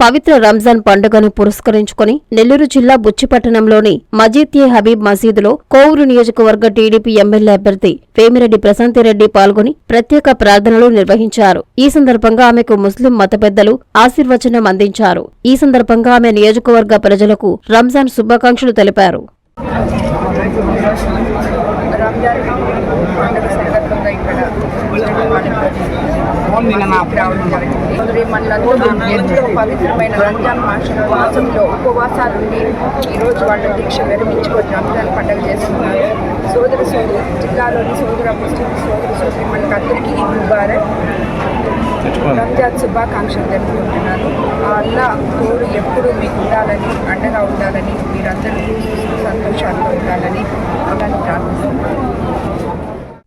పవిత్ర రంజాన్ పండుగను పురస్కరించుకుని నెల్లూరు జిల్లా బుచ్చిపట్టణంలోని మజీద్యే హబీబ్ మసీదులో కోవూరు నియోజకవర్గ టీడీపీ ఎమ్మెల్యే అభ్యర్థి వేమిరెడ్డి ప్రశాంతిరెడ్డి పాల్గొని ప్రత్యేక ప్రార్థనలు నిర్వహించారు. ఈ సందర్భంగా ఆమెకు ముస్లిం మత పెద్దలు ఆశీర్వచనం అందించారు. ఈ సందర్భంగా ఆమె నియోజకవర్గ ప్రజలకు రంజాన్ శుభాకాంక్షలు తెలిపారు. రంజాన్ పండుగ సందర్భంగా ఇక్కడ రావడం జరిగింది ఎంతో పవిత్రమైన రంజాన్ మాస మాసంలో ఉపవాసాలుండి ఈరోజు వాళ్ళ దీక్ష విరమించుకొని రంజాన్ పండుగ చేస్తున్నారు సోదర సోదరు జిల్లాలోని సోదర ముస్లిం సోదర సోదరి మనకు అందరికీ ఈ ముబారక్ రంజాన్ శుభాకాంక్షలు తెలుపుకుంటున్నాను ఆ అల్లా తోడు ఎప్పుడూ మీకు ఉండాలని అండగా ఉండాలని మీరందరూ సంతోషాలతో ఉండాలని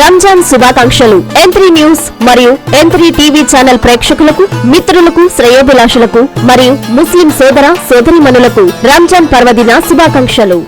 రంజాన్ శుభాకాంక్షలు. ఎంత్రీ న్యూస్ మరియు ఎంత్రీ టీవీ ఛానల్ ప్రేక్షకులకు మిత్రులకు శ్రేయోభిలాషులకు మరియు ముస్లిం సోదర సోదరిమణులకు రంజాన్ పర్వదిన శుభాకాంక్షలు.